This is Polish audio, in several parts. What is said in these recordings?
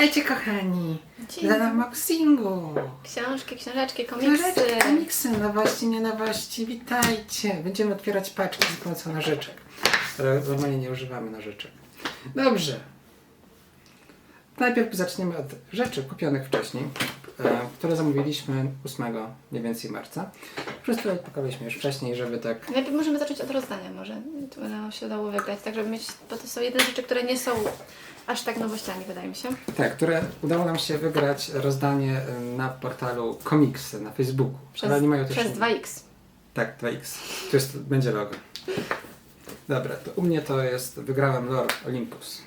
Witajcie kochani Dzień dla unboxingu. Książki, książeczki, komiksy. Książeczki, komiksy, nowości, nie nowości, witajcie. Będziemy otwierać paczki za pomocą nożyczek. Normalnie nie używamy nożyczek. Dobrze. Najpierw zaczniemy od rzeczy kupionych wcześniej, które zamówiliśmy 8 mniej więcej marca. Po prostu pakowaliśmy już wcześniej, żeby tak Najpierw możemy zacząć od rozdania może. To nam się udało wygrać, tak żeby mieć, bo to są jedyne rzeczy, które nie są aż tak nowościami, wydaje mi się. Tak, które udało nam się wygrać rozdanie y, na portalu Komiksy na Facebooku. Przez, Ale oni mają też przez 2x. Tak, 2x. Tu jest, będzie logo. Dobra, to u mnie to jest, wygrałem Lord Olympus.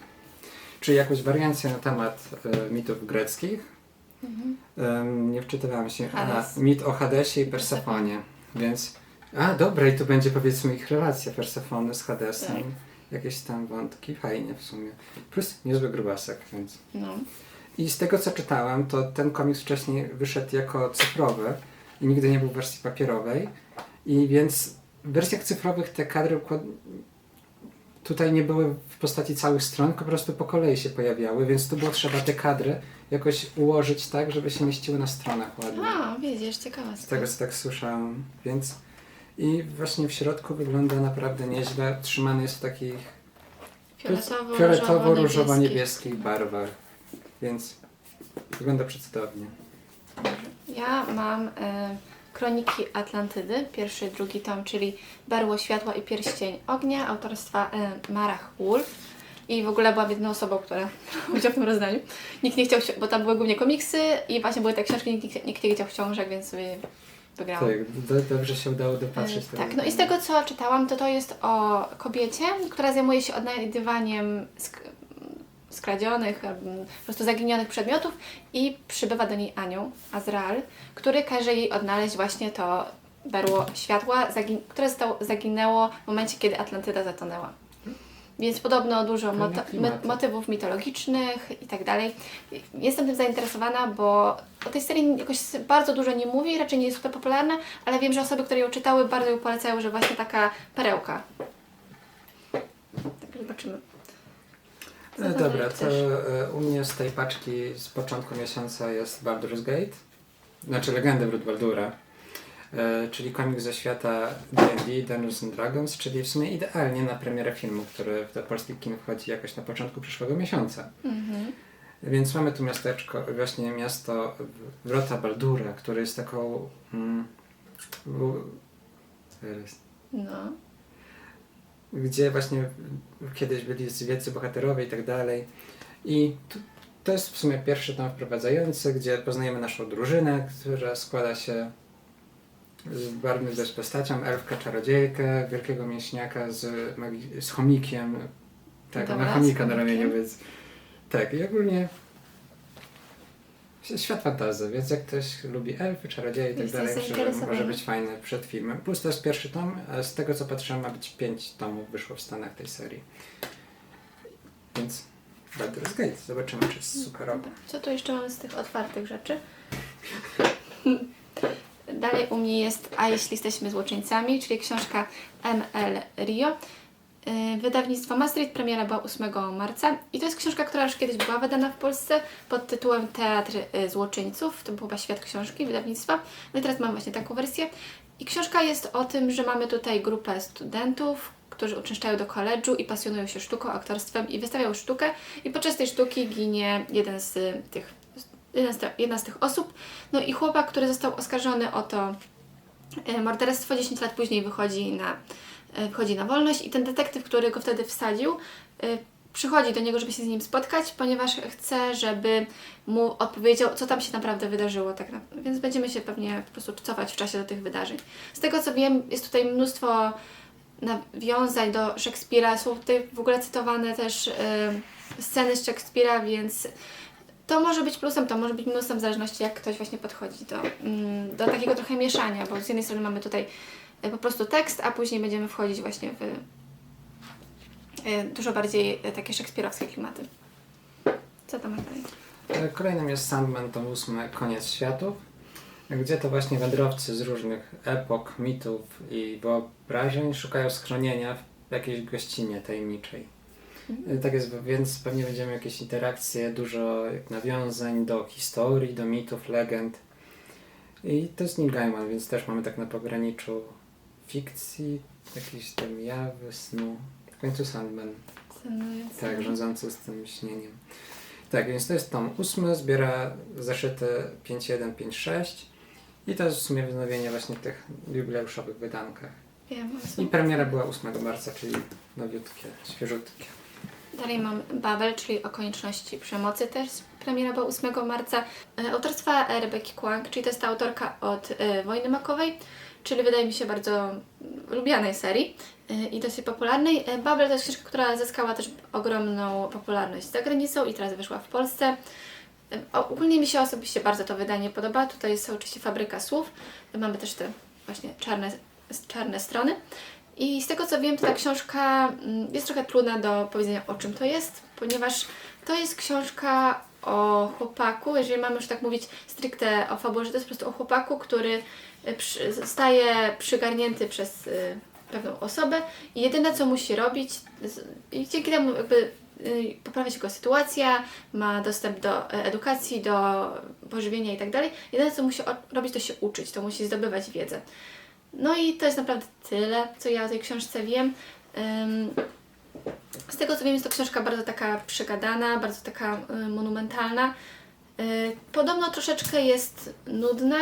Czyli jakąś wariancję na temat y, mitów greckich. Ym, nie wczytywałem się. A, Hades. mit o Hadesie i Persefonie. Więc, a dobra, i tu będzie powiedzmy ich relacja Persefony z Hadesem. Tak. Jakieś tam wątki, fajnie w sumie. Plus niezły grubasek, więc... No. I z tego co czytałem, to ten komiks wcześniej wyszedł jako cyfrowy i nigdy nie był w wersji papierowej. I więc w wersjach cyfrowych te kadry układ... tutaj nie były w postaci całych stron, tylko po prostu po kolei się pojawiały, więc tu było trzeba te kadry jakoś ułożyć tak, żeby się mieściły na stronach ładnie. A, widzisz, ciekawa Z tego co tak słyszałem, więc i właśnie w środku wygląda naprawdę nieźle. Trzymany jest w takich Fioletowo, fioletowo-różowo-niebieskich barwach, więc wygląda przecudownie. Ja mam e, Kroniki Atlantydy, pierwszy, drugi tom, czyli Berło Światła i Pierścień Ognia, autorstwa e, Marach Wolf. I w ogóle byłam jedyną osobą, która udział w tym rozdaniu. Nikt nie chciał, bo tam były głównie komiksy i właśnie były te książki, nikt, nikt, nikt nie chciał książek, więc sobie wygrałam. Tak, do, dobrze się udało dopatrzeć. E, Tak, no i z tego co czytałam, to to jest o kobiecie, która zajmuje się odnajdywaniem skradzionych, po prostu zaginionych przedmiotów i przybywa do niej anioł, Azrael, który każe jej odnaleźć właśnie to berło światła, które zostało, zaginęło w momencie, kiedy Atlantyda zatonęła. Więc podobno dużo motywów mitologicznych i tak dalej. Jestem tym zainteresowana, bo o tej serii jakoś bardzo dużo nie mówi, raczej nie jest super popularna, ale wiem, że osoby, które ją czytały, bardzo ją polecają, że właśnie taka perełka. Tak, zobaczymy. Dobra, to e, u mnie z tej paczki z początku miesiąca jest Baldur's Gate, znaczy Legendy Wrót Baldura, e, czyli komiks ze świata D&D, Dungeons and Dragons, czyli w sumie idealnie na premierę filmu, który do polskich kin wchodzi jakoś na początku przyszłego miesiąca. Mhm. Więc mamy tu miasteczko, właśnie miasto Wrota Baldura, które jest taką... Mm, w-. No. Gdzie właśnie kiedyś byli wielcy bohaterowie i tak dalej. I to jest w sumie pierwszy tom wprowadzający, gdzie poznajemy naszą drużynę, która składa się z barwnych dość postacią, elfkę, czarodziejkę, wielkiego mięśniaka z, z chomikiem, tak, Dobra, na chomika na ramieniu, więc tak, i ogólnie świat fantazy, więc jak ktoś lubi elfy, czarodzieje i tak dalej, że może być fajny przed filmem. Plus to jest pierwszy tom, z tego co patrzyłem ma być pięć tomów wyszło w Stanach tej serii. Więc Baldur's Gate, zobaczymy czy jest superowy. Co tu jeszcze mamy z tych otwartych rzeczy? Dalej u mnie jest A jeśli jesteśmy złoczyńcami, czyli książka ML Rio. Yy, Wydawnictwo Maastricht, premiera była 8 marca i to jest książka, która już kiedyś była wydana w Polsce pod tytułem Teatr y, Złoczyńców, to był chyba świat książki wydawnictwa, no i teraz mam właśnie taką wersję. I książka jest o tym, że mamy tutaj grupę studentów, którzy uczęszczają do koledżu i pasjonują się sztuką, aktorstwem i wystawiają sztukę. I podczas tej sztuki ginie jeden z tych, jeden z te, jedna z tych osób, no i chłopak, który został oskarżony o to e, morderstwo 10 lat później wychodzi na, e, wychodzi na wolność i ten detektyw, który go wtedy wsadził, e, przychodzi do niego, żeby się z nim spotkać, ponieważ chce, żeby mu odpowiedział, co tam się naprawdę wydarzyło. Tak więc będziemy się pewnie po prostu cofać w czasie do tych wydarzeń. Z tego co wiem, jest tutaj mnóstwo nawiązań do Szekspira, są tutaj w ogóle cytowane też e, sceny z Szekspira, więc to może być plusem, to może być minusem, w zależności jak ktoś właśnie podchodzi do, mm, do takiego trochę mieszania, bo z jednej strony mamy tutaj po prostu tekst, a później będziemy wchodzić właśnie w e, dużo bardziej e, takie szekspirowskie klimaty. Co tam dalej? E, Kolejnym jest Sandman, tom 8, Koniec Światów, gdzie to właśnie wędrowcy z różnych epok, mitów i wyobrażeń szukają schronienia w jakiejś gościnie tajemniczej. Y, Tak jest, więc pewnie będziemy jakieś interakcje, dużo nawiązań do historii, do mitów, legend. I to jest Neil Gaiman, więc też mamy tak na pograniczu fikcji, jakieś tam jawy, snu. W końcu Sandman, tak, rządzący z tym śnieniem. Tak, więc to jest tom ósmy, zbiera zeszyty 5.1, 5.6 i to jest w sumie wznowienie właśnie w tych jubileuszowych wydankach. Wiem, I premiera była 8 marca, czyli nowiutkie, świeżutkie. Dalej mam Babel, czyli o konieczności przemocy też. Premiera była 8 marca. E, Autorstwa Rebeki Kłang, czyli to jest ta autorka od e, Wojny Makowej, czyli wydaje mi się bardzo lubianej serii e, i dosyć popularnej. Babel to jest książka, która zyskała też ogromną popularność za granicą i teraz wyszła w Polsce. Ogólnie mi się osobiście bardzo to wydanie podoba. Tutaj jest oczywiście fabryka słów. Mamy też te właśnie czarne, czarne strony. I z tego co wiem, to ta książka mm, jest trochę trudna do powiedzenia o czym to jest, ponieważ to jest książka o chłopaku, jeżeli mamy już tak mówić stricte o fabule, że to jest po prostu o chłopaku, który przy, zostaje przygarnięty przez y, pewną osobę i jedyne co musi robić, i dzięki temu jakby y, poprawia się jego sytuacja, ma dostęp do e, edukacji, do pożywienia i tak dalej. Jedyne co musi robić to się uczyć, to musi zdobywać wiedzę. No i to jest naprawdę tyle, co ja o tej książce wiem. Z tego co wiem, jest to książka bardzo taka przegadana, bardzo taka y, monumentalna. Y, Podobno troszeczkę jest nudna.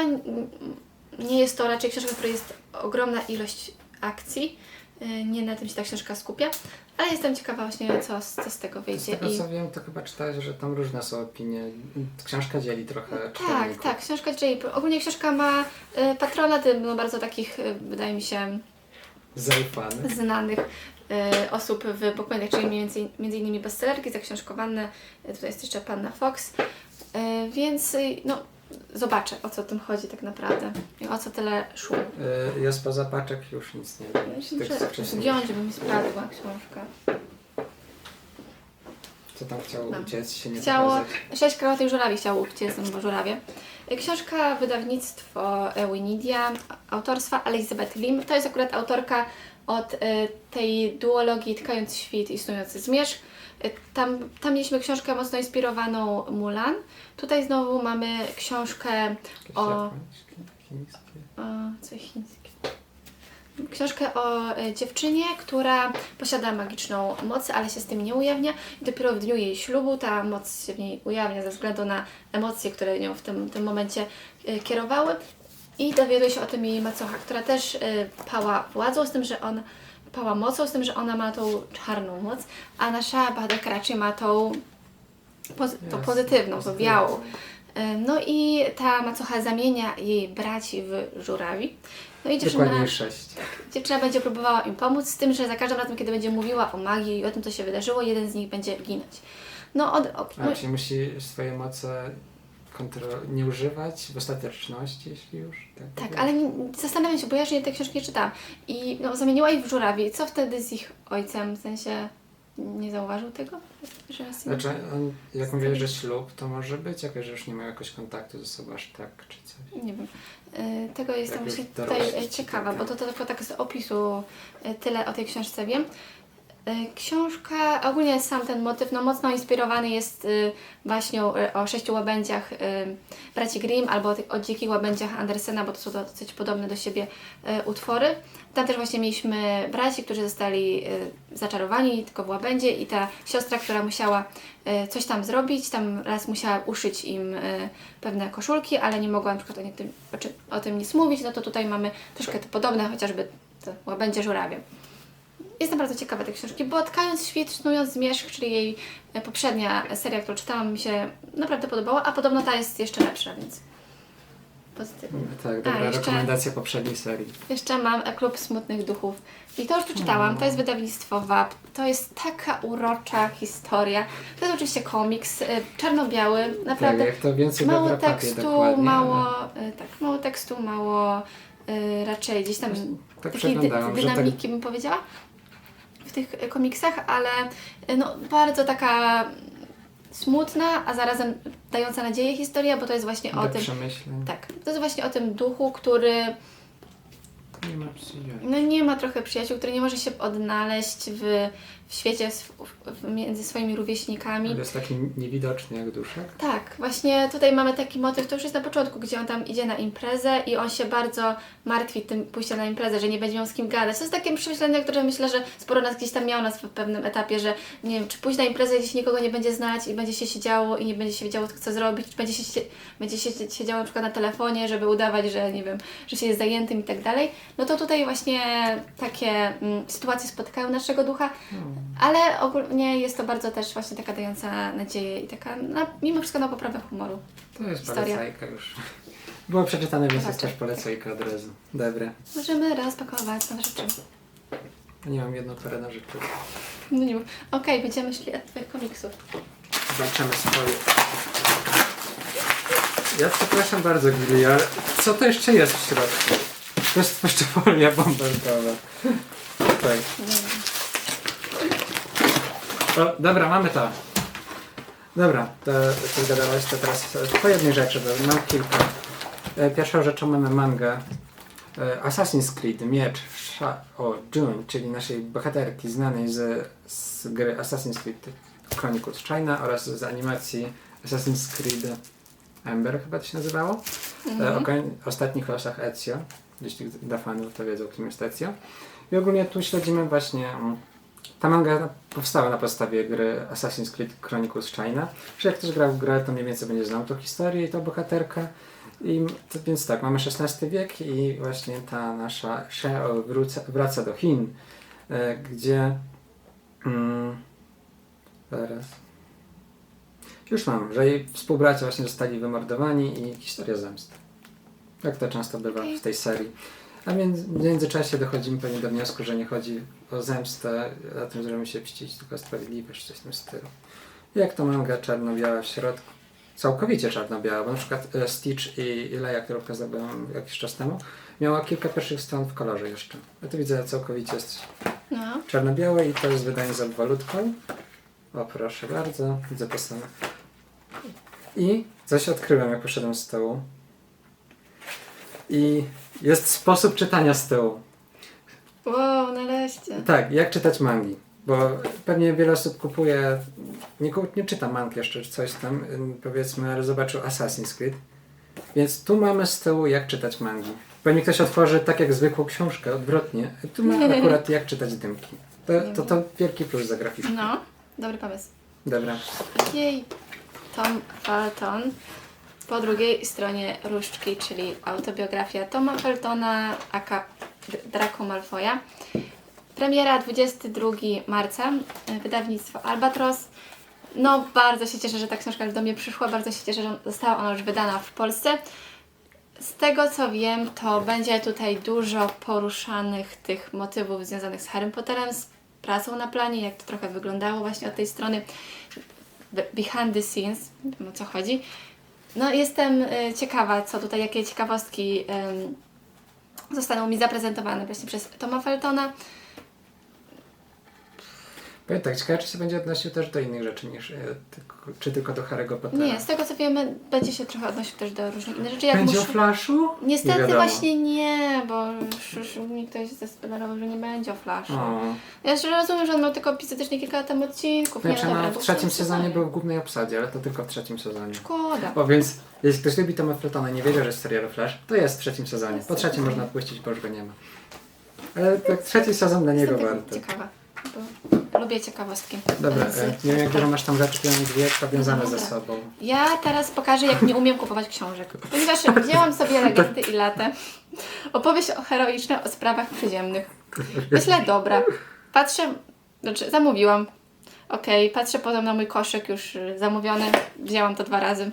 Nie jest to raczej książka, w której jest ogromna ilość akcji. Y, Nie na tym się ta książka skupia, ale jestem ciekawa właśnie, co, z- co z tego Z wyjdzie. tego I... co wiem, to chyba czytałeś, że tam różne są opinie. Książka dzieli trochę Tak, czytelników. tak. Książka, czyli ogólnie książka ma y, patronat no, bardzo takich, y, wydaje mi się, Zaufany. znanych e, osób w booktubach, czyli między, między innymi bestsellerki zaksiążkowane, e, tutaj jest jeszcze Panna Fox, e, więc e, no, zobaczę o co tym chodzi tak naprawdę i o co tyle szło. Y, Ja spoza paczek już nic nie wiem. Myślę, Tych że wcześniej. zdjąć, by mi spadła książka. Co tam chciało No. uciec, się nie Chciało, pokazać. sześć krawatych żurawi chciało uciec, bo żurawie. E, Książka, wydawnictwo Ewinidia, autorstwa Elizabeth Lim. To jest akurat autorka od e, tej duologii Tkając świt i Snujący zmierzch. E, Tam, tam mieliśmy książkę mocno inspirowaną Mulan. Tutaj znowu mamy książkę o- o coś chińskie. Książkę o e, dziewczynie, która posiada magiczną moc, ale się z tym nie ujawnia. I dopiero w dniu jej ślubu ta moc się w niej ujawnia ze względu na emocje, które nią w tym, tym momencie kierowały. I dowiaduje się o tym jej macocha, która też e, pała władzą, z tym, że on pała mocą, z tym, że ona ma tą czarną moc, a nasza bohaterka raczej ma tą, pozy- tą pozytywną, tą białą. E, No i ta macocha zamienia jej braci w żurawi. No i dziewczyna, Dokładnie sześć. dziewczyna będzie próbowała im pomóc, z tym, że za każdym razem, kiedy będzie mówiła o magii i o tym, co się wydarzyło, jeden z nich będzie ginąć. No, od, od, musi swoje moce kontro- nie używać w ostateczności, jeśli już. Tak, tak, ale nie, zastanawiam się, bo ja jeszcze nie tej książki nie czytałam. I no, zamieniła ich w żurawi. Co wtedy z ich ojcem? W sensie nie zauważył tego? Że syn... Znaczy, on, jak mówię, że ślub, to może być jakoś, że już nie mają jakoś kontaktu ze sobą aż tak, czy coś. Nie wiem. Y, Tego jestem Jak już właśnie tutaj ci ciekawa, tak. bo to, to tylko tak z opisu y, tyle o tej książce wiem. Y, Książka, ogólnie sam ten motyw, no mocno inspirowany jest y, baśnią y, o sześciu łabędziach y, braci Grimm albo o, dzikich łabędziach Andersena, bo to są dosyć podobne do siebie utwory. Tam też właśnie mieliśmy braci, którzy zostali zaczarowani tylko w łabędzie i ta siostra, która musiała coś tam zrobić, tam raz musiała uszyć im pewne koszulki, ale nie mogła na przykład o, o, tym nic mówić, no to tutaj mamy troszkę to podobne, chociażby te łabędzie żurawie. Jestem bardzo ciekawa tej książki, bo Tkając świt, zmierzch, czyli jej e, poprzednia seria, którą czytałam, mi się naprawdę podobała, a podobno ta jest jeszcze lepsza, więc pozytywnie. Tak, dobra, jeszcze- rekomendacja poprzedniej serii. Jeszcze mam Klub Smutnych Duchów. I to już przeczytałam. To jest wydawnictwo WAP. To jest taka urocza historia. To jest oczywiście komiks, e, czarno-biały, Tak, naprawdę jak to więcej mało tekstu, mało, ale e, tak, mało tekstu, mało raczej gdzieś tam Tak takiej dy, tak dynamiki bym powiedziała w tych komiksach, ale e, no, bardzo taka smutna, a zarazem dająca nadzieję historia, bo to jest właśnie o tym, przemyśleń. tak, to jest właśnie o tym duchu, który Nie ma przyjaciół. no nie ma trochę przyjaciół, który nie może się odnaleźć w, w świecie między swoimi rówieśnikami. Jest taki niewidoczny jak duszek. Tak, właśnie tutaj mamy taki motyw, to już jest na początku, gdzie on tam idzie na imprezę i on się bardzo martwi tym pójściem na imprezę, że nie będzie miał z kim gadać. To jest takie przemyślenie, które myślę, że sporo nas gdzieś tam miało nas w pewnym etapie, że nie wiem, czy pójść na imprezę, gdzieś nikogo nie będzie znać i będzie się siedziało i nie będzie się wiedziało, co zrobić, czy będzie się, będzie się siedziało na przykład na telefonie, żeby udawać, że nie wiem, że się jest zajętym i tak dalej. No to tutaj właśnie takie mm, sytuacje spotykają naszego ducha, ale ogólnie jest to bardzo też właśnie taka dająca nadzieję i taka na, mimo wszystko na poprawę humoru. To jest Historia. polecajka już. Było przeczytane, więc jest Zobaczę. też polecajka od razu. Dobra. Możemy rozpakować nowe rzeczy. Nie mam jedną parę nożyków. No nie wiem. Okej, będziemy szli od Twoich komiksów. Zobaczymy swoje. Ja przepraszam bardzo, Gili, ale co to jeszcze jest w środku? To jest jeszcze folia bąbelkowa. Tak. Nie wiem. O, dobra, mamy to. Dobra, to ty gadałaś, to teraz po jednej rzeczy, bo mam kilka. E, Pierwszą rzeczą mamy mangę e, Assassin's Creed Miecz Sha o June, czyli naszej bohaterki znanej z, z gry Assassin's Creed Chronicles China oraz z animacji Assassin's Creed Ember chyba to się nazywało. E, O koń, ostatnich losach Ezio. Jeśli dla fanów to wiedzą, kim jest Ezio. I ogólnie tu śledzimy właśnie mm, ta manga powstała na podstawie gry Assassin's Creed Chronicles China. Że jak ktoś grał w grę, to mniej więcej będzie znał tą historię i tą bohaterkę. I to, więc tak, mamy XVI wiek i właśnie ta nasza Sheo wraca do Chin, e, gdzie mm, zaraz już mam, że jej współbracia właśnie zostali wymordowani i historia zemsty. Jak to często bywa w tej serii. A między, w międzyczasie dochodzimy pewnie do wniosku, że nie chodzi o zemstę, o tym, żeby się mścić, tylko sprawiedliwość, coś w tym stylu. Jak to manga czarno-biała w środku? Całkowicie czarno-biała, bo na przykład e, Stitch i, i Leia, którą pokazałem jakiś czas temu, miała kilka pierwszych stron w kolorze jeszcze. Ja tu widzę całkowicie jest No. czarno-białe i to jest wydanie z obwalutką. O proszę bardzo, widzę posłane. I coś odkryłem, jak poszedłem z tyłu. I jest sposób czytania z tyłu. Wow, nareszcie. Tak, jak czytać mangi. Bo pewnie wiele osób kupuje, nie, nie czyta mang jeszcze, czy coś tam, powiedzmy, ale zobaczył Assassin's Creed. Więc tu mamy z tyłu, jak czytać mangi. Pewnie ktoś otworzy tak jak zwykłą książkę, odwrotnie. Tu mamy akurat jak czytać dymki. To, to, to wielki plus za graficzkę. No, dobry pomysł. Dobra. Jej. Tom Felton. Po drugiej stronie różdżki, czyli autobiografia Toma Feltona, aka Draco Malfoya. Premiera 22 marca, y, wydawnictwo Albatros. No, bardzo się cieszę, że ta książka do mnie przyszła, bardzo się cieszę, że została ona już wydana w Polsce. Z tego co wiem, to będzie tutaj dużo poruszanych tych motywów związanych z Harrym Potterem, z pracą na planie, jak to trochę wyglądało właśnie od tej strony be- behind the scenes, o co chodzi. No jestem y, ciekawa, co tutaj, jakie ciekawostki zostaną mi zaprezentowane właśnie przez Toma Feltona. Powiem tak, ciekawe czy się będzie odnosił też do innych rzeczy niż, e, czy tylko do Harry'ego Pottera. Nie, z tego co wiemy, będzie się trochę odnosił też do różnych innych rzeczy. Jak Będzie muszę- o Flashu? Niestety nie właśnie nie, bo już, już mi ktoś zaspoilerował, że nie będzie o Flashu. O. Ja już rozumiem, że on miał tylko epizodycznie kilka tam odcinków. Znaczy, nie, no dobra, w trzecim sezonie był w głównej obsadzie, ale to tylko w trzecim sezonie. Szkoda. O, więc jeśli ktoś lubi Toma Feltona i nie wiedział, że jest serial Flash, to jest w trzecim sezonie. Jest Po trzecim można odpuścić, bo już go nie ma. Ale tak trzeci sezon dla niego warto. ciekawa, bo lubię ciekawostki. Dobra, Z- e, nie wiem jak dużo masz tam mam dwie powiązane ze Dobra. sobą. Ja teraz pokażę, jak nie umiem kupować książek. Ponieważ wzięłam sobie legendy i latę. Opowieść o heroiczne o sprawach przyziemnych. Myślę, dobra. Patrzę, znaczy zamówiłam. Okej, patrzę potem na mój koszyk już zamówiony. Wzięłam to dwa razy.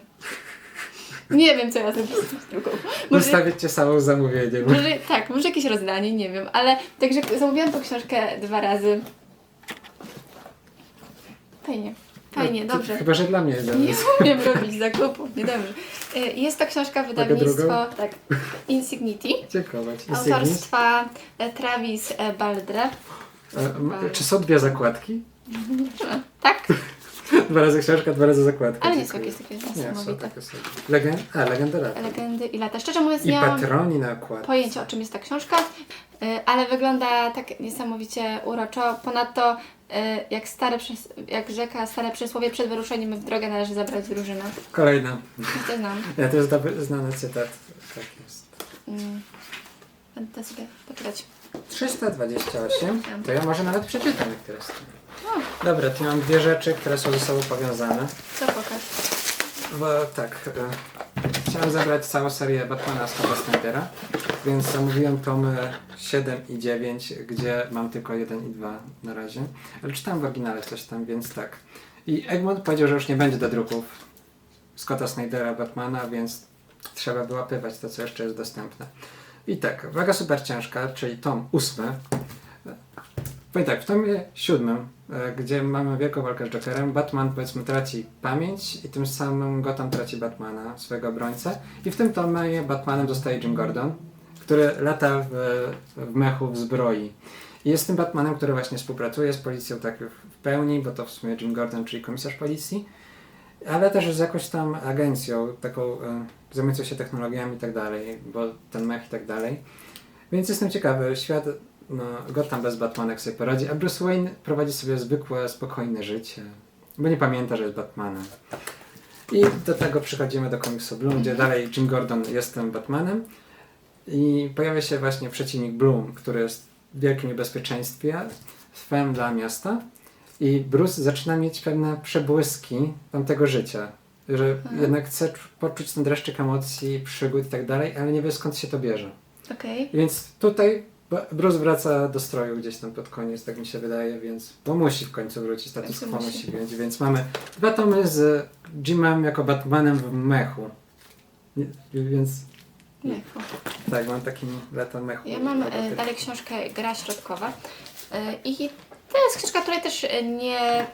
Nie wiem, co ja zrobię z drugą. Może, Zostawić cię samą z zamówieniem. może, tak, może jakieś rozdanie, nie wiem. Ale także zamówiłam tą książkę dwa razy. Fajnie, fajnie, No, dobrze. Chyba, że dla mnie jeden Nie umiem robić zakupów, niedobrze. Y, Jest to książka drugą? wydawnictwa tak, Insignity. Insignis. autorstwa e, Travis e, Baldre. E, Czy są dwie zakładki? Tak? Dwa razy książka, dwa razy zakładka. Ale nie są jakieś takie niesamowite. Legend... A, legenda lata. Legendy i lata. Szczerze mówiąc, I nie patroni na okładce. pojęcia o czym jest ta książka, ale wygląda tak niesamowicie uroczo. Ponadto e, jak, stare, przys- jak rzeka stare przysłowie, przed wyruszeniem w drogę należy zabrać drużynę. Kolejna. To znam. Ja to jest dobry, znany cytat. Tak jest. Mm. Będę sobie poczytać. 328. To ja może nawet przeczytam niektóre strony. Dobra, tu mam dwie rzeczy, które są ze sobą powiązane. co pokaż? Bo tak, e, chciałem zabrać całą serię Batmana Scotta Snydera, więc zamówiłem tomy 7 i 9, gdzie mam tylko 1 i 2 na razie. Ale czytałem w oryginale coś tam, więc tak. I Egmont powiedział, że już nie będzie do druków Scotta Snydera Batmana, więc trzeba wyłapywać to, co jeszcze jest dostępne. I tak, waga super ciężka, czyli tom 8. Powiem tak, w tomie siódmym, e, gdzie mamy wielką walkę z Jokerem, Batman powiedzmy traci pamięć i tym samym Gotham traci Batmana, swojego obrońcę. I w tym tomie Batmanem zostaje Jim Gordon, który lata w, w mechu w zbroi. I jest tym Batmanem, który właśnie współpracuje z policją tak w pełni, bo to w sumie Jim Gordon, czyli komisarz policji, ale też z jakąś tam agencją, taką e, zajmującą się technologiami i tak dalej, bo ten mech i tak dalej. Więc jestem ciekawy, świat no, Gotham bez Batmana jak sobie poradzi, a Bruce Wayne prowadzi sobie zwykłe, spokojne życie, bo nie pamięta, że jest Batmanem. I do tego przechodzimy do komiksu Bloom, gdzie dalej Jim Gordon jest tym Batmanem i pojawia się właśnie przeciwnik Bloom, który jest w wielkim niebezpieczeństwie, swem dla miasta i Bruce zaczyna mieć pewne przebłyski tamtego życia, że Mhm. jednak chce czu- poczuć ten dreszczyk emocji, przygód i tak dalej, ale nie wie skąd się to bierze. Okej. Więc tutaj Bruce wraca do stroju gdzieś tam pod koniec, tak mi się wydaje, więc bo musi w końcu wrócić, status końcu quo musi. być, więc mamy dwa tomy z Jimem jako Batmanem w mechu. Nie- Więc fu. tak, mam taki lata mechu. Ja mam e, Roboty. dalej książkę Gra Środkowa e, i to jest książka, której też nie,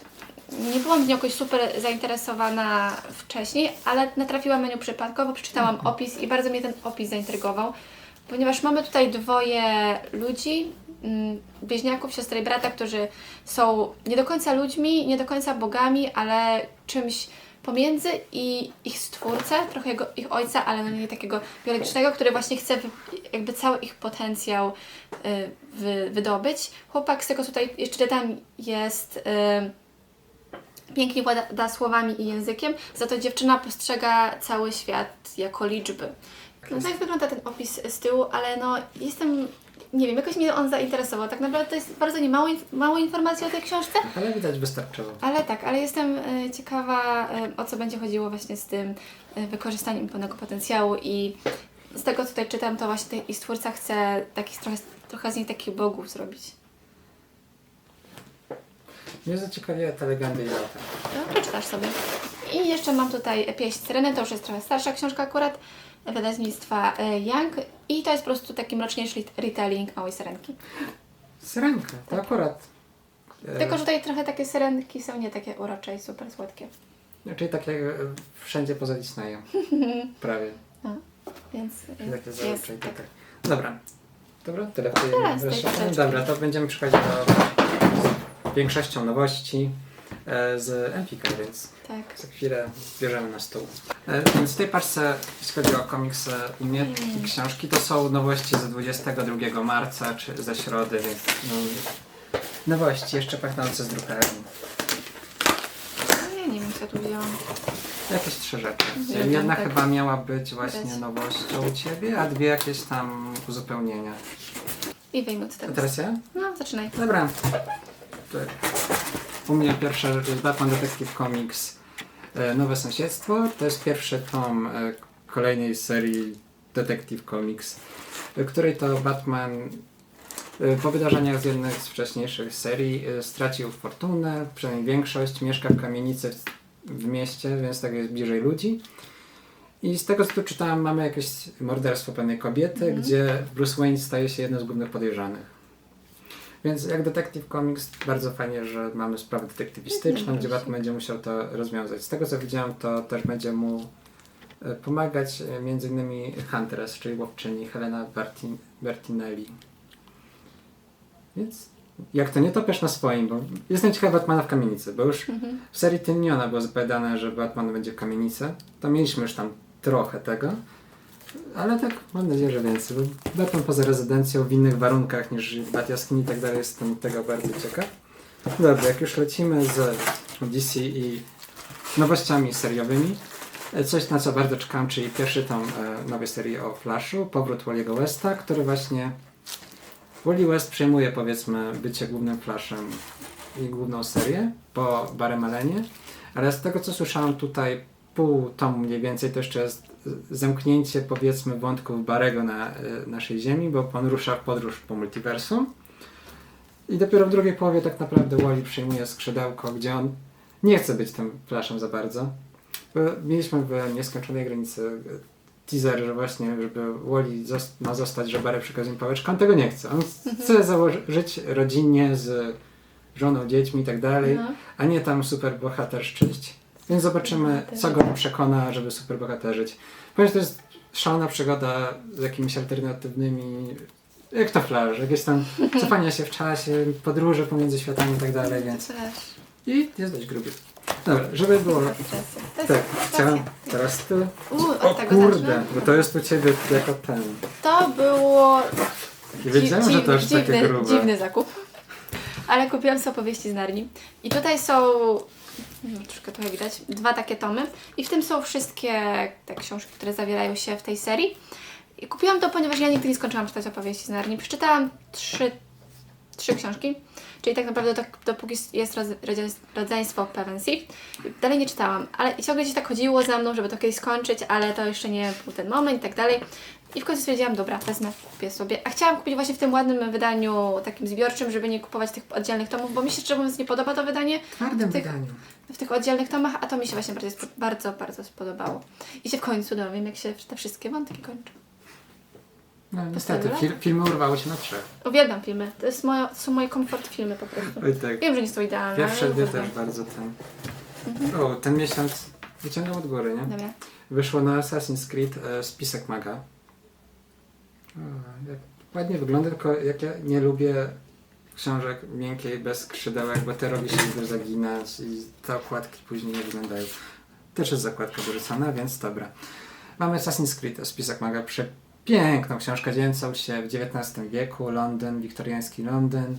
nie byłam w nią jakoś super zainteresowana wcześniej, ale natrafiłam na nią przypadkowo, przeczytałam opis i bardzo mnie ten opis zaintrygował, ponieważ mamy tutaj dwoje ludzi, mm, bliźniaków, siostry i brata, którzy są nie do końca ludźmi, nie do końca bogami, ale czymś pomiędzy i ich stwórcę, trochę jego, ich ojca, ale no nie takiego biologicznego, który właśnie chce jakby cały ich potencjał y, wy, wydobyć. Chłopak, z tego tutaj jeszcze czytam, jest y, pięknie włada słowami i językiem, za to dziewczyna postrzega cały świat jako liczby. No tak wygląda ten opis z tyłu, ale no jestem, nie wiem, jakoś mnie on zainteresował. Tak naprawdę to jest bardzo nie mało, inf- mało informacji o tej książce, Ale widać wystarczyło. ale tak, ale jestem e, ciekawa, e, o co będzie chodziło właśnie z tym e, wykorzystaniem pełnego potencjału i z tego, co tutaj czytam, to właśnie ten- i stwórca chce takich trochę, trochę z nich takich bogów zrobić. Mnie zaciekawiła ta legenda i lata. No, przeczytasz sobie. I jeszcze mam tutaj Pieśń Syreny, to już jest trochę starsza książka akurat, wydawnictwa e, Young i to jest po prostu taki mroczniejszy retelling Małej Syrenki. Syrenka, to akurat. e, Tylko, że tutaj trochę takie syrenki są nie takie urocze i super słodkie. Czyli takie e, wszędzie poza Disneyem. Prawie. No, więc Czyli takie jest, zazwyczaj tak. tak. Dobra. Dobra, tyle w tej. Dobra, to będziemy przechodzić do większością nowości z Empika, więc Tak. za chwilę bierzemy na stół. E, Więc w tej paczce, jeśli chodzi o komiks e, i mnie Mm. i książki, to są nowości z 22 marca, czy ze środy, więc no, nowości jeszcze pachnące z drukarni. No, ja nie wiem, co tu. Jakieś trzy rzeczy. Jedna tak. chyba miała być właśnie Widać. nowością u Ciebie, a dwie jakieś tam uzupełnienia. I wyjmę to A teraz. teraz ja? No, zaczynaj. Dobra. To U mnie pierwsze jest Batman Detective Comics e, Nowe Sąsiedztwo. To jest pierwszy tom e, kolejnej serii Detective Comics, w której to Batman e, po wydarzeniach z jednej z wcześniejszych serii e, stracił fortunę, przynajmniej większość, mieszka w kamienicy w, mieście, więc tak jest bliżej ludzi. I z tego co tu czytałem, mamy jakieś morderstwo pewnej kobiety, Mhm. gdzie Bruce Wayne staje się jednym z głównych podejrzanych. Więc jak Detective Comics bardzo fajnie, że mamy sprawę detektywistyczną, gdzie. Batman będzie musiał to rozwiązać. Z tego co widziałem, to też będzie mu e, pomagać e, między innymi Huntress, czyli łowczyni Helena Bertin Bertinelli. Więc jak to nie topiesz na swoim, bo jestem ciekaw Batmana w kamienicy, bo już Mhm. w serii Tyniona było zapowiadane, że Batman będzie w kamienicy. To mieliśmy już tam trochę tego. Ale tak, mam nadzieję, że więcej. Bo poza rezydencją w innych warunkach niż Bat Jaskini i tak dalej, jestem tego bardzo ciekaw. Dobra, jak już lecimy z DC i nowościami seriowymi, e, coś na co bardzo czekam, czyli pierwszy tom e, nowej serii o Flashu, powrót Wally'ego Westa, który właśnie Wally West przejmuje powiedzmy bycie głównym Flashem i główną serię po Barrym Allenie, ale z tego co słyszałem tutaj pół tomu mniej więcej to jeszcze jest e, zamknięcie powiedzmy wątków Barego na e, naszej ziemi, bo on rusza w podróż po multiversum. I dopiero w drugiej połowie tak naprawdę Wally przyjmuje skrzydełko, gdzie on nie chce być tym Flashem za bardzo. Bo mieliśmy w nieskończonej granicy e, teaser, że właśnie, żeby Wally ma zostać, że Barry przekazuje im pałeczkę. On tego nie chce. On chce założyć rodzinnie z żoną, dziećmi i tak dalej, No. a nie tam super bohater szczęść. Więc zobaczymy, co go przekona, żeby super bohater żyć. Ponieważ to jest szalona przygoda z jakimiś alternatywnymi jak to Flash, jakieś tam cofania się w czasie, podróże pomiędzy światami i tak dalej, więc... I jest dość gruby. Dobra, żeby było... Tak, chciałem stacja. teraz ty... O tego kurde, bo to jest u ciebie jako ten. To było I wiedziałem, że to już dziwny, takie grube. dziwny zakup. Ale kupiłam sobie opowieści z Narni. I tutaj są, no, troszkę trochę widać, dwa takie tomy. I w tym są wszystkie te książki, które zawierają się w tej serii. I kupiłam to, ponieważ ja nigdy nie skończyłam czytać opowieści z Narni. Przeczytałam trzy, trzy książki. Czyli tak naprawdę tak, dopóki jest rodzeństwo Pevensey. Dalej nie czytałam, ale ciągle się tak chodziło za mną, żeby to kiedyś skończyć, ale to jeszcze nie był ten moment i tak dalej. I w końcu stwierdziłam, dobra, wezmę, kupię sobie. A chciałam kupić właśnie w tym ładnym wydaniu, takim zbiorczym, żeby nie kupować tych oddzielnych tomów, bo mi się szczerze mówiąc nie podoba to wydanie W twardym tych- wydaniu. w tych oddzielnych tomach, a to mi się właśnie bardzo, bardzo, bardzo spodobało. I się w końcu dowiem, jak się te wszystkie wątki kończą. No niestety, fil, filmy urwały się na trzech. Uwielbiam filmy. To, jest moje, to są moje komfort filmy po prostu. Oj tak. Wiem, że nie są idealne, Pierwsze dwie też bardzo ten. Mhm. O, ten miesiąc wyciągam od góry, nie? Dobra. Wyszło na Assassin's Creed e, spisek maga. O, jak ładnie wygląda, tylko jak ja nie lubię książek miękkiej, bez skrzydełek, bo te robi się już zaginać i te okładki później nie wyglądają. Też jest zakładka wyrzucona, więc dobra. Mamy Assassin's Creed spisek maga. Przepiękną książkę dziejącą się w XIX wieku, Londyn, wiktoriański Londyn.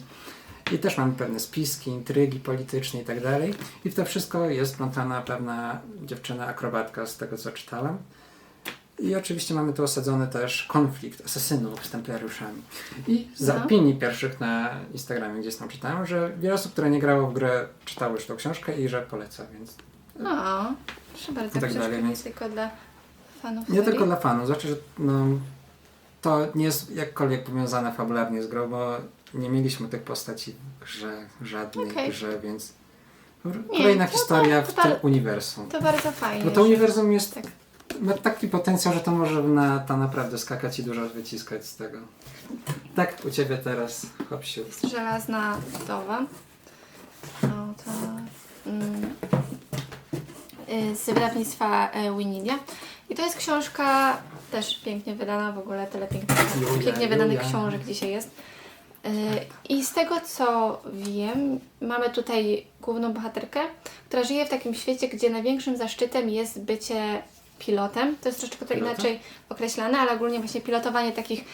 I też mamy pewne spiski, intrygi polityczne i tak dalej. I w to wszystko jest plątana pewna dziewczyna akrobatka z tego co czytałem. I oczywiście mamy tu osadzony też konflikt asesynów z templariuszami. I z No. opinii pierwszych na Instagramie gdzieś tam czytałem, że wiele osób, które nie grało w grę, czytało już tą książkę i że poleca, więc O, proszę bardzo, tak dalej, nie więc- tylko dla fanów nie serii. tylko dla fanów. Znaczy, że no, to nie jest jakkolwiek powiązane fabularnie z grą, bo nie mieliśmy tych postaci w grze, żadnej Okej. grze, więc Nie, kolejna to- to- historia to w ba- tym uniwersum. To bardzo fajnie. Bo to uniwersum jest Tak. ma taki potencjał, że to może na to naprawdę skakać i dużo wyciskać z tego. Tak, u Ciebie teraz, hopsiu. Jest żelazna wdowa. No to mm, y, z wydawnictwa y, Winidia. I to jest książka też pięknie wydana, w ogóle tyle pięknie, Julia, pięknie wydanych książek dzisiaj jest. Y, I z tego co wiem, mamy tutaj główną bohaterkę, która żyje w takim świecie, gdzie największym zaszczytem jest bycie pilotem. To jest troszeczkę to inaczej określane, ale ogólnie właśnie pilotowanie takich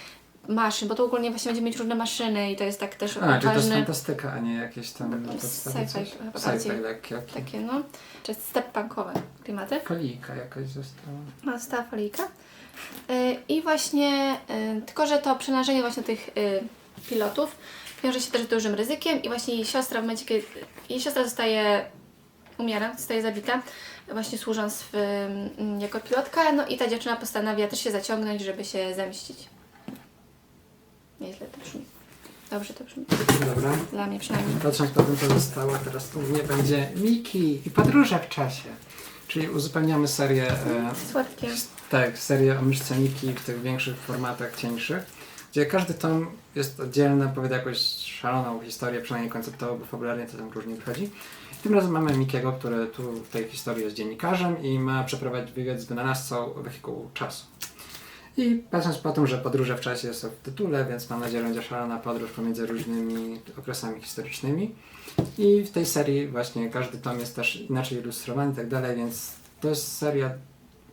maszyn, bo tu ogólnie właśnie będziemy mieć różne maszyny i to jest tak też A, czyli to jest fantastyka, a nie jakieś tam sci-fi chyba lekkie. takie no, czy steampunkowe klimaty. Kolika jakaś została. No, została folika. Y, I właśnie, y, tylko że to przenażenie właśnie tych y, pilotów wiąże się też z dużym ryzykiem i właśnie jej siostra w momencie, kiedy jej siostra zostaje, umiera, zostaje zabita, właśnie służąc w, y, jako pilotka, no i ta dziewczyna postanawia też się zaciągnąć, żeby się zemścić. Nieźle to brzmi. Dobrze to brzmi. Dobra. Dla mnie przynajmniej. Patrząc po tym, co zostało, teraz tu nie będzie Miki i podróże w czasie. Czyli uzupełniamy serię, e, Słodkie. Tak, serię o myszce Miki w tych większych formatach, cieńszych, gdzie każdy tom jest oddzielny, opowiada jakąś szaloną historię, przynajmniej konceptowo, bo fabularnie to tam różnie wychodzi. Tym razem mamy Mikiego, który tu w tej historii jest dziennikarzem i ma przeprowadzić wywiad z wynalazcą wehikułu czasu. I patrząc po tym, że podróże w czasie są w tytule, więc mam nadzieję, że będzie szalona podróż pomiędzy różnymi okresami historycznymi. I w tej serii właśnie każdy tom jest też inaczej ilustrowany i tak dalej, więc to jest seria,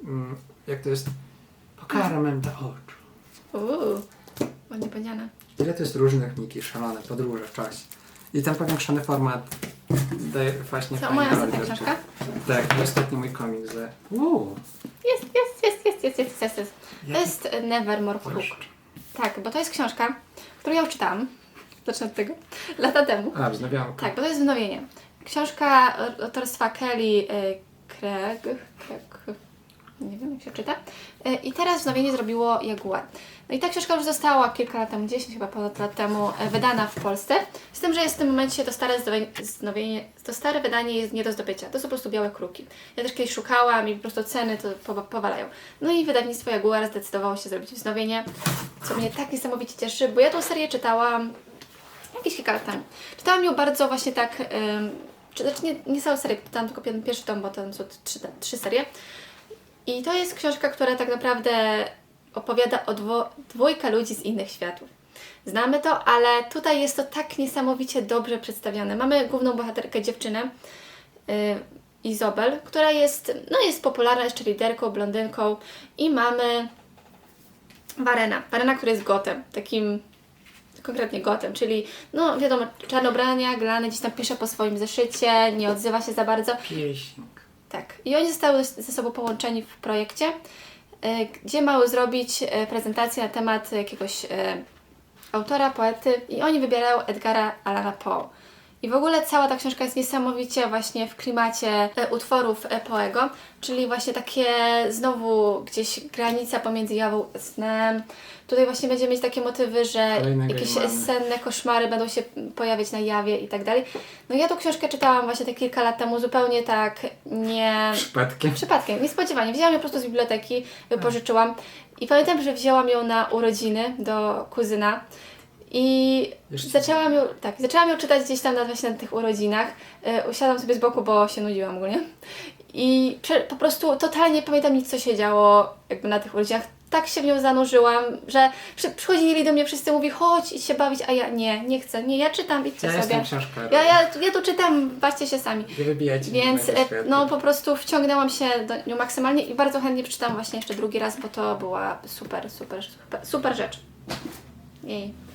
mm, jak to jest, pokarmem dla oczu. Uuu, ładnie powiedziane. Ile to jest różnych Miki, szalone, podróże w czasie. I ten powiększony format daje właśnie To fajny moja ostatnia książka? Tak, i ostatni mój komik ze... Uuu, Jest, jest, jest, jest, jest, jest, jest, jest. To Jaki- jest Nevermore Hook. proszę. Tak, bo to jest książka, którą ja czytałam. Zacznę od tego. Lata temu. A, wznawiam. Tak, bo to jest wznowienie. Książka autorstwa Kelly y, Craig, Craig, nie wiem jak się czyta. Y, I teraz wznowienie zrobiło Jaguar. No i ta książka już została kilka lat temu, 10 chyba ponad lat temu, y, wydana w Polsce. Z tym, że jest w tym momencie to stare wznowienie, to stare wydanie jest nie do zdobycia. To są po prostu białe kruki. Ja też kiedyś szukałam i po prostu ceny to powa- powalają. No i wydawnictwo Jaguar zdecydowało się zrobić wznowienie, co mnie tak niesamowicie cieszy, bo ja tą serię czytałam jakieś kilka lat temu. Czytałam ją bardzo właśnie tak, ym, czy, znaczy nie, nie całą serię, czytałam tylko pierwszy tom, bo tam są trzy, trzy serie. I to jest książka, która tak naprawdę opowiada o dwo, dwójka ludzi z innych światów. Znamy to, ale tutaj jest to tak niesamowicie dobrze przedstawione. Mamy główną bohaterkę, dziewczynę, y, Izobel, która jest, no jest popularna, jest liderką, blondynką i mamy Warena. Warena, który jest gotem, takim konkretnie gotem, czyli no wiadomo, czarnobrania, glany, gdzieś tam pisze po swoim zeszycie, nie odzywa się za bardzo. Pieśń. Tak. I oni zostały ze sobą połączeni w projekcie, e, gdzie mały zrobić e, prezentację na temat jakiegoś e, autora, poety i oni wybierają Edgara Allana Poe. I w ogóle cała ta książka jest niesamowicie właśnie w klimacie e, utworów Poego, czyli właśnie takie znowu gdzieś granica pomiędzy jawą a snem. Tutaj właśnie będziemy mieć takie motywy, że Kolejnego jakieś senne koszmary będą się pojawiać na jawie i tak dalej. No ja tą książkę czytałam właśnie te kilka lat temu zupełnie tak nie... Przypadkiem. Przypadkiem, niespodziewanie. Wzięłam ją po prostu z biblioteki, wypożyczyłam i pamiętam, że wzięłam ją na urodziny do kuzyna i Jeszcze- zaczęłam ją, tak, zaczęłam ją czytać gdzieś tam na, właśnie na tych urodzinach. Y, usiadłam sobie z boku, bo się nudziłam ogólnie. I prze, po prostu totalnie nie pamiętam nic, co się działo jakby na tych urodzinach. Tak się w nią zanurzyłam, że przy, przychodzili do mnie wszyscy, mówi chodź idź się bawić, a ja nie, nie chcę, nie, ja czytam, idźcie Ja sobie. książka. Ja, ja, ja tu czytam, baczcie się sami. Nie wybijajcie Więc e, no po prostu wciągnęłam się do nią maksymalnie i bardzo chętnie przeczytam właśnie jeszcze drugi raz, bo to była super, super, super, super rzecz. Jej.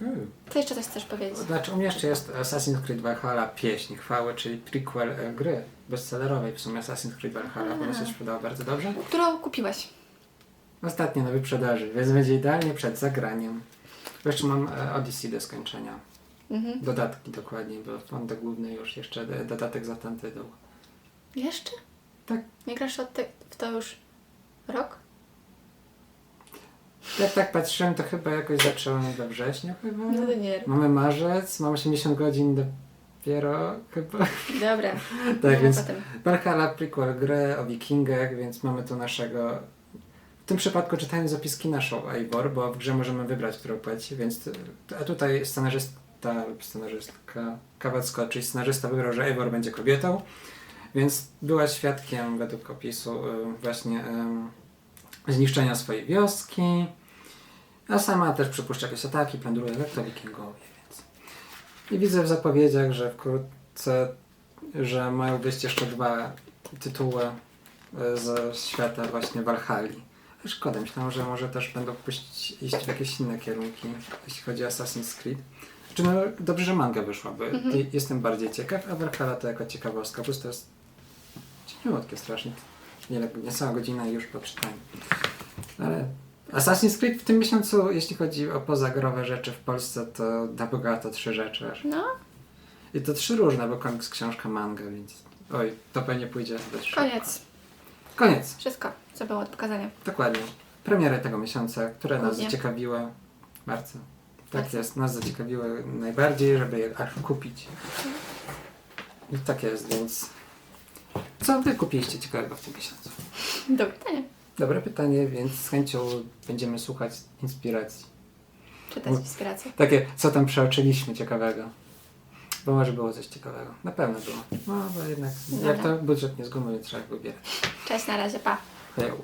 Mm. Co jeszcze coś chcesz powiedzieć? Znaczy u mnie jeszcze jest Assassin's Creed Valhalla Pieśń Chwały, czyli prequel e, gry bestsellerowej w sumie Assassin's Creed Valhalla, bo się sprzedała bardzo dobrze. Którą kupiłaś? Ostatnio na wyprzedaży, więc będzie idealnie przed zagraniem. Jeszcze mam e, Odyssey do skończenia. Mhm. Dodatki dokładnie, bo wątek główny już jeszcze e, dodatek za Tantydą. Jeszcze? Tak. Nie grasz od te, w to już rok? Jak tak patrzyłem, to chyba jakoś zacząłem we wrześniu chyba. No to nie. Mamy marzec, mam 80 godzin dopiero chyba. Dobra. Tak, No, więc potem. Valhalla prequel grę o wikingach, więc mamy tu naszego... W tym przypadku czytałem zapiski naszą Eivor, bo w grze możemy wybrać, którą płeć, więc... A tutaj scenarzysta lub scenarzystka Kawacko, czyli scenarzysta wybrał, że Eivor będzie kobietą, więc była świadkiem według opisu y, właśnie y, zniszczenia swojej wioski, a sama też przypuszcza jakieś ataki, to wikingowie, więc... I widzę w zapowiedziach, że wkrótce że mają wyjść jeszcze dwa tytuły e, ze świata właśnie Valhalli. Szkoda, myślałem, że może też będą puścić, iść w jakieś inne kierunki, jeśli chodzi o Assassin's Creed. Czy no, dobrze, że manga wyszła, bo Mhm. jestem bardziej ciekaw, a Valhalla to jako ciekawostka, po prostu jest cieniutkie strasznie. Nie, niecała godzina i już po czytaniu. Ale Assassin's Creed w tym miesiącu, jeśli chodzi o pozagrowe rzeczy w Polsce, to da bogato trzy rzeczy aż. No, I to trzy różne, bo komiks, książka, manga, więc oj, to pewnie pójdzie dość szybko. koniec. Koniec, Wszystko, co było do pokazania. dokładnie. Premiery tego miesiąca, które nas Głównie. zaciekawiły bardzo. Tak jest, nas zaciekawiły najbardziej, żeby je aż kupić. I tak jest, więc co wy kupiliście ciekawego w tym miesiącu? Do pytania. Dobre pytanie, więc z chęcią będziemy słuchać inspiracji. Czytać inspirację. Takie, co tam przeoczyliśmy ciekawego. Bo może było coś ciekawego. Na pewno było. No, bo jednak, jak Dobra. to budżet nie z gumy, nie trzeba wybierać. Cześć, na razie, pa. Heju.